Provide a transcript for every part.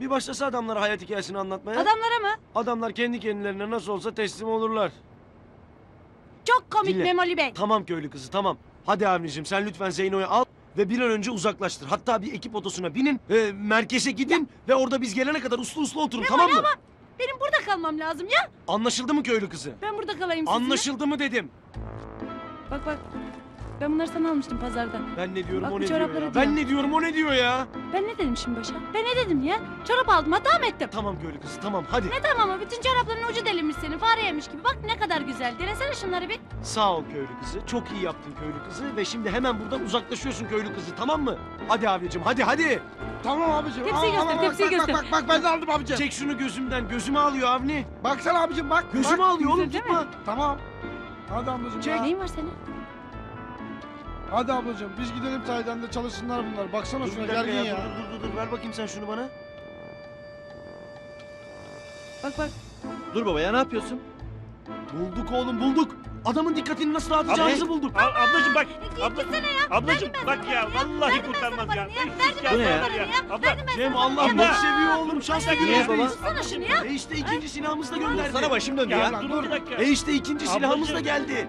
Bir başlasa adamlara hayat hikayesini anlatmaya. Adamlara mı? Adamlar kendi kendilerine nasıl olsa teslim olurlar. Çok komik Dinle. Memoli Bey. Tamam köylü kızı tamam. Hadi Avni'cim sen lütfen Zeyno'yu al ve bir an önce uzaklaştır. Hatta bir ekip otosuna binin, e, merkeze gidin ve orada biz gelene kadar uslu uslu oturun tamam mı? Benim burada kalmam lazım ya. Anlaşıldı mı köylü kızı? Ben burada kalayım sizinle. Anlaşıldı mı dedim. Bak bak. Ben bunları sana almıştım pazardan. Ben ne diyorum Bak o bu ne diyor ya. diyor. Ben ne diyorum o ne diyor ya. Ben ne dedim şimdi başa? Ben ne dedim ya? Çorap aldım hata mı ettim? Tamam köylü kızı tamam hadi. Ne tamam ama bütün çorapların ucu delinmiş senin fare yemiş gibi. Bak ne kadar güzel. Denesene şunları bir. Sağ ol köylü kızı. Çok iyi yaptın köylü kızı ve şimdi hemen buradan uzaklaşıyorsun köylü kızı tamam mı? Hadi abicim hadi hadi. Tamam abicim. Tepsiyi göster, al, tepsiyi bak, göster. Bak, bak bak ben de aldım abicim. Çek şunu gözümden. Gözümü alıyor Avni. Baksana abicim bak. Gözümü bak. alıyor oğlum Güzel değil tutma. Tamam. Hadi ablacığım Çek. ya. Neyin var senin? Hadi ablacığım biz gidelim sahiden de çalışsınlar bunlar. Baksana Dur şuna gergin ya. ya. Dur, dur dur dur ver bakayım sen şunu bana. Bak bak. Dur baba ya ne yapıyorsun? Bulduk oğlum bulduk. Adamın dikkatini nasıl dağıtacağımızı bulduk. Al, ablacım bak. Abla, ben bak ya vallahi kurtarmaz ya. paranı ya. 500 Verdim kağıt ben sana var paranı ya. Abla Cem Allah ya. seviyor oğlum. Şunu ya. E işte ikinci silahımız da gönderdi. Sana başım döndü ya, dur bir dakika. E işte ikinci silahımız da Ablacığım. geldi.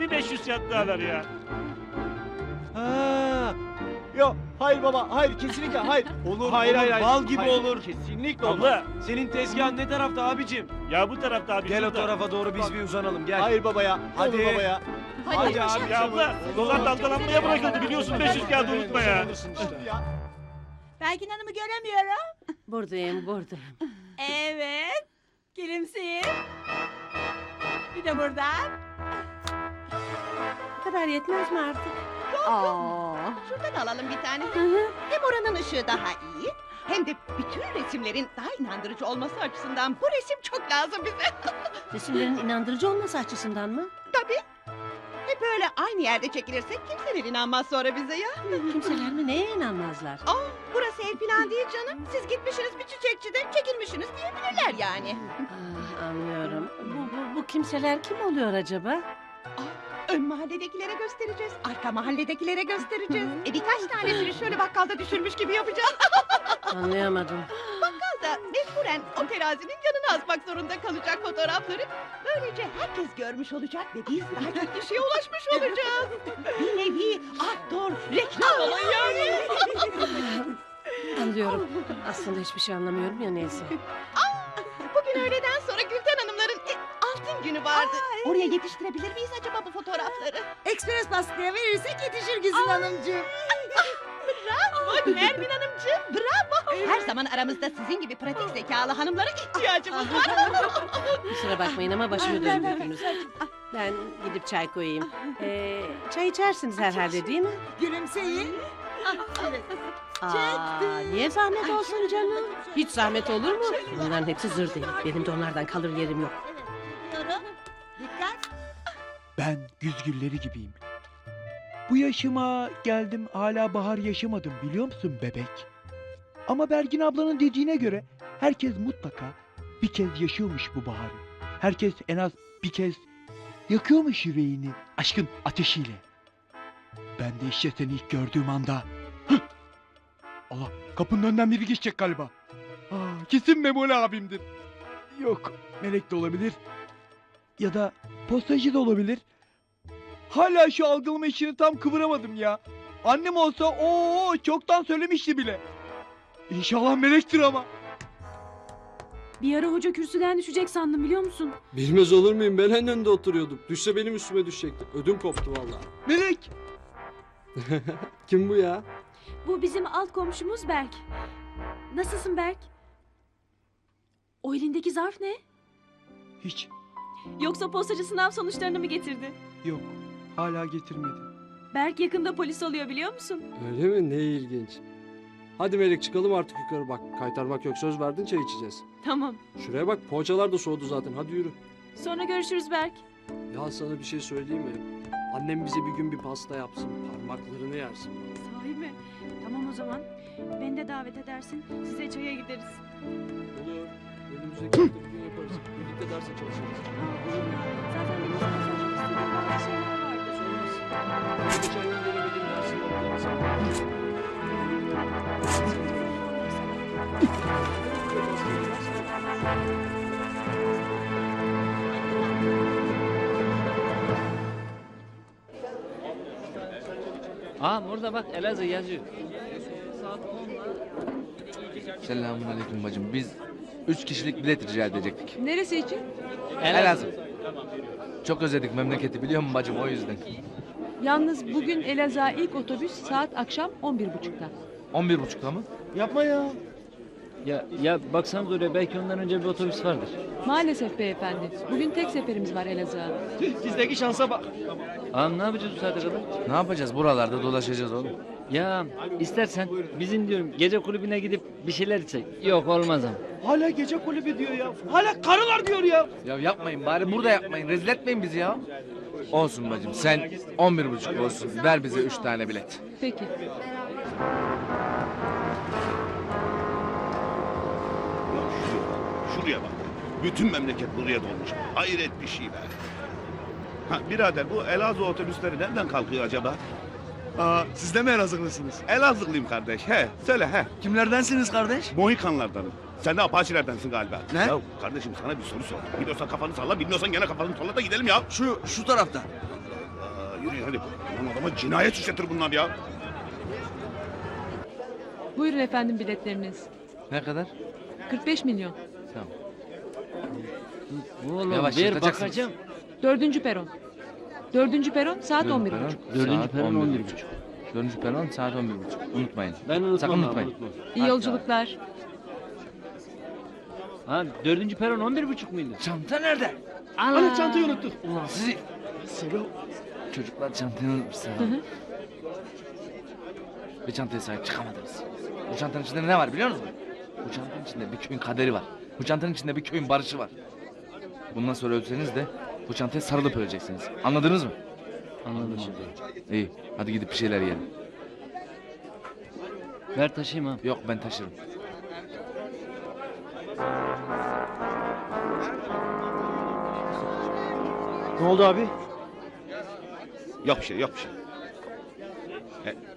Bir 500 kağıt daha ver ya. Ha. Yok hayır baba hayır kesinlikle hayır. Olur hayır olur hayır bal gibi Hayır, olur. Kesinlikle. Abla Senin tezgahın ne tarafta abicim? ya bu tarafta abi. Gel o tarafa doğru biz bir uzanalım gel. Hayır baba ya. Hadi. Hadi baba ya. Hadi, Hadi abi. Ya abla dolar dalgalanmaya bırakıldı biliyorsun 500 kağıdı unutma. Ya. Belgin Hanım'ı göremiyorum. Buradayım buradayım. Evet. Gülümseyin. Bir de buradan. Bu kadar yetmez mi artık? Aa. Şuradan alalım bir tane. Hı hı. Hem oranın ışığı daha iyi. Hem de bütün resimlerin daha inandırıcı olması açısından bu resim çok lazım bize. Resimlerin inandırıcı olması açısından mı? Tabii. Hep böyle aynı yerde çekilirsek kimseler inanmaz sonra bize ya. Kimseler mi neye inanmazlar? Aa, burası ev falan değil canım. Siz gitmişsiniz bir çiçekçiden çekilmişsiniz diyebilirler yani. Ah, anlıyorum. Bu, bu, bu kimseler kim oluyor acaba? Ön mahalledekilere göstereceğiz. Arka mahalledekilere göstereceğiz. E birkaç tanesini şöyle bakkalda düşürmüş gibi yapacağız. Anlayamadım. da mecburen o terazinin yanına asmak zorunda kalacak fotoğrafları. Böylece herkes görmüş olacak ve biz daha çok kişiye ulaşmış olacağız. Bir nevi aktör, reklam olan yani. Anlıyorum. Aslında hiçbir şey anlamıyorum ya neyse. Vardı. Oraya yetiştirebilir miyiz acaba bu fotoğrafları? Ekspres baskıya verirsek yetişir Güzin Hanımcığım. Bravo Nermin Hanımcığım, bravo. Her zaman aramızda sizin gibi pratik zekalı hanımlara ihtiyacımız var. Kusura bakmayın ama başımı döndürdünüz. Ben gidip çay koyayım. Ee, çay içersiniz herhalde değil mi? Gülümseyin. Evet. Aa, niye zahmet olsun canım? Hiç zahmet olur mu? Bunların hepsi zır deli. Benim de onlardan kalır yerim yok. Diyorum. Ben güz gülleri gibiyim. Bu yaşıma geldim hala bahar yaşamadım biliyor musun bebek? Ama Bergin ablanın dediğine göre herkes mutlaka bir kez yaşıyormuş bu baharı. Herkes en az bir kez yakıyormuş yüreğini aşkın ateşiyle. Ben de işte seni ilk gördüğüm anda... Hıh! Allah kapının önünden biri geçecek galiba. Aa, kesin Memoli abimdir. Yok melek de olabilir. Ya da postacı da olabilir. Hala şu algılama işini tam kıvıramadım ya. Annem olsa o çoktan söylemişti bile. İnşallah melektir ama. Bir ara hoca kürsüden düşecek sandım biliyor musun? Bilmez olur muyum? Ben en önde oturuyordum. Düşse benim üstüme düşecekti. Ödüm koptu vallahi. Melek. Kim bu ya? Bu bizim alt komşumuz Berk. Nasılsın Berk? O elindeki zarf ne? Hiç Yoksa postacı sınav sonuçlarını mı getirdi? yok. Hala getirmedi. Berk yakında polis oluyor biliyor musun? Öyle mi? Ne ilginç. Hadi Melek çıkalım artık yukarı bak. Kaytarmak yok söz verdin çay içeceğiz. Tamam. Şuraya bak poğaçalar da soğudu zaten. Hadi yürü. Sonra görüşürüz Berk. Ya sana bir şey söyleyeyim mi? Annem bize bir gün bir pasta yapsın. Parmaklarını yersin. Sahi mi? Tamam o zaman. Beni de davet edersin. Size çaya gideriz. Olur. Önümüzdeki hafta bir gün yaparız. Birlikte derse çalışırız. Zaten benim Aa burada bak Elazığ yazıyor. Selamun aleyküm bacım. Biz üç kişilik bilet rica edecektik. Neresi için? Elazığ. Çok özledik memleketi biliyor musun bacım o yüzden. Yalnız bugün Elazığ'a ilk otobüs saat akşam 11.30'da. 11.30'da mı? Yapma ya. Ya ya baksanız oraya belki ondan önce bir otobüs vardır. Maalesef beyefendi. Bugün tek seferimiz var Elazığ'a. Bizdeki şansa bak. Ağam ne yapacağız bu saate kadar? Ne yapacağız? Buralarda dolaşacağız oğlum. Ya istersen bizim diyorum gece kulübüne gidip bir şeyler içsek. Yok olmaz ama. Hala gece kulübü diyor ya. Hala karılar diyor ya. Ya yapmayın bari burada yapmayın. Rezil etmeyin bizi ya. Olsun bacım sen 11.30 olsun. Ver bize üç tane bilet. Peki. Şuraya bak. Bütün memleket buraya dolmuş. Hayret bir şey be. Ha, birader bu Elazığ otobüsleri nereden kalkıyor acaba? Aa, siz de mi Elazığlısınız? Elazığlıyım kardeş. He, söyle he. Kimlerdensiniz kardeş? Mohikanlardanım. Sen de Apaçilerdensin galiba. Ne? Ya kardeşim sana bir soru sor. Biliyorsan kafanı salla, bilmiyorsan gene kafanı salla da gidelim ya. Şu, şu tarafta. Aa, yürüyün hadi. Ulan adama cinayet işletir bunlar ya. Buyurun efendim biletleriniz. Ne kadar? 45 milyon. Oğlum Yavaş, ver yırtacaksınız. bakacağım. Dördüncü peron. Dördüncü peron saat Dördüncü 11.30. peron, Dördüncü saat peron 11.30. 11.30. Dördüncü peron saat 11.30. Unutmayın. Ben unutmam Sakın unutmayın. unutmam. İyi yolculuklar. Ha dördüncü peron on bir buçuk muydu? Çanta nerede? Ana çantayı unuttuk. Ulan sizi... Çocuklar çantayı unutmuşlar. Bir çantaya sahip çıkamadınız. Bu çantanın içinde ne var biliyor musunuz? Bu çantanın içinde bir köyün kaderi var. Bu çantanın içinde bir köyün barışı var. Bundan sonra ölseniz de bu çantaya sarılıp öleceksiniz. Anladınız mı? Anladım abi. İyi. Hadi gidip bir şeyler yiyelim. Ver taşıyayım ha. Yok ben taşırım. Ne oldu abi? Yok bir şey, yok bir şey.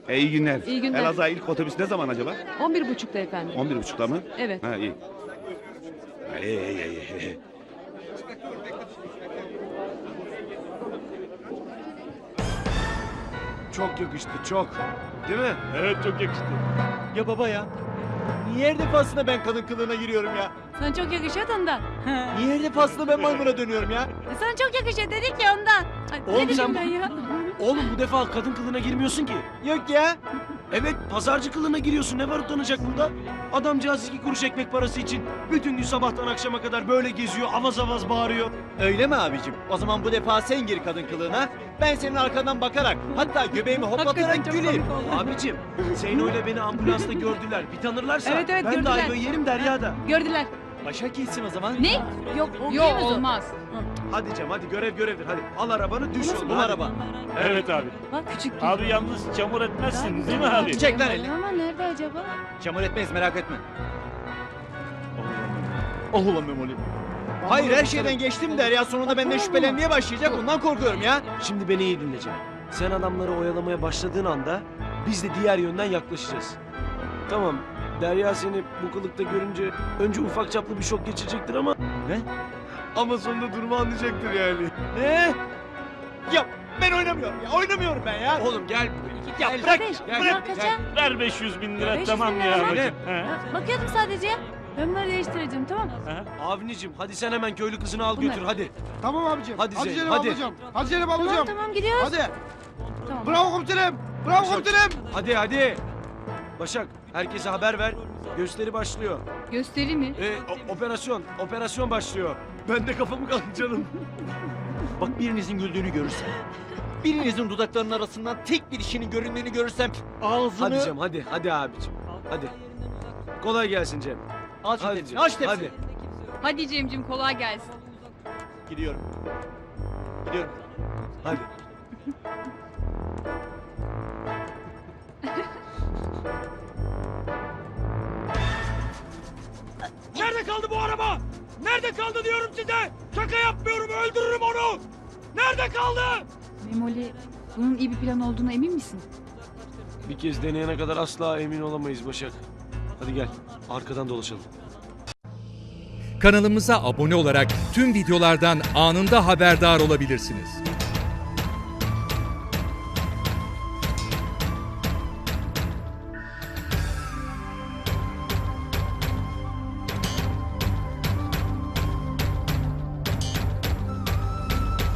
E, iyi günler. İyi günler. Elazığ'a ilk otobüs ne zaman acaba? 11.30'da efendim. 11.30'da mı? Evet. Ha iyi. Ha, İyi, iyi, iyi, Çok yakıştı çok. Değil mi? Evet çok yakıştı. Ya baba ya. Niye her defasında ben kadın kılığına giriyorum ya? Sana çok yakışıyor da ondan. Niye her defasında ben maymuna dönüyorum ya? Sana çok yakışıyor dedik ya ondan. Ay, Oğlum ne dedim sen- ben ya? Oğlum bu defa kadın kılığına girmiyorsun ki. Yok ya. Evet pazarcı kılığına giriyorsun. Ne var utanacak bunda? Adamcağız iki kuruş ekmek parası için bütün gün sabahtan akşama kadar böyle geziyor. Avaz avaz bağırıyor. Öyle mi abicim? O zaman bu defa sen gir kadın kılığına. Ben senin arkadan bakarak hatta göbeğimi Hakikaten hoplatarak çok güleyim. komik oldu. Abicim Zeyno ile beni ambulansta gördüler. Bir tanırlarsa Evet, evet, ben de gördüler. ayvayı yerim Derya'da. Gördüler. Başa kessin o zaman. Ne? Yok, Yok olmaz. Hadi Cem hadi görev görevdir. Hadi al arabanı düş Nasıl yoluna. bu hadi. araba? Evet abi. Bak küçük Abi yalnız çamur etmezsin değil mi abi? Çek lan elini. Ama nerede acaba? Çamur etmeyiz merak etme. Oh ulan Memoli. Hayır her şeyden geçtim der ya sonunda benden şüphelenmeye başlayacak ondan korkuyorum ya. Şimdi beni iyi dinle Cem. Sen adamları oyalamaya başladığın anda biz de diğer yönden yaklaşacağız. Tamam. Derya seni bu kılıkta görünce önce ufak çaplı bir şok geçirecektir ama... Ne? Ama sonunda durumu anlayacaktır yani. Ne? Ya ben oynamıyorum ya oynamıyorum ben ya. Oğlum gel. Ya bırak. Bırak kaça? Ver 500 bin lira 500 tamam bin ya. lira mı? bacım. He. Bakıyordum sadece. Ben bunları değiştireceğim tamam mı? Avnicim hadi sen hemen köylü kızını al Bunlar. götür hadi. Tamam abicim. Hadi hadi Zeynep, Zeynep hadi. ablacığım. Hadi Zeynep Tamam ablacığım. tamam gidiyoruz. Hadi. Tamam. Bravo komutanım. Bravo komutanım. Hadi hadi. Başak herkese haber ver. Gösteri başlıyor. Gösteri mi? Ee, o- operasyon, operasyon başlıyor. Ben de kafamı kaldı canım. Bak birinizin güldüğünü görürsem. Birinizin dudaklarının arasından tek bir dişinin göründüğünü görürsem ağzını... Hadi Cem hadi, hadi abicim. Hadi. Kolay gelsin Cem. Aç Hadi tepsini, Cem, aç tepsini. hadi. Hadi Cemcim kolay gelsin. Gidiyorum. Gidiyorum. Hadi. Nerede kaldı bu araba? Nerede kaldı diyorum size? Şaka yapmıyorum öldürürüm onu. Nerede kaldı? Memoli bunun iyi bir plan olduğuna emin misin? Bir kez deneyene kadar asla emin olamayız Başak. Hadi gel, arkadan dolaşalım. Kanalımıza abone olarak tüm videolardan anında haberdar olabilirsiniz.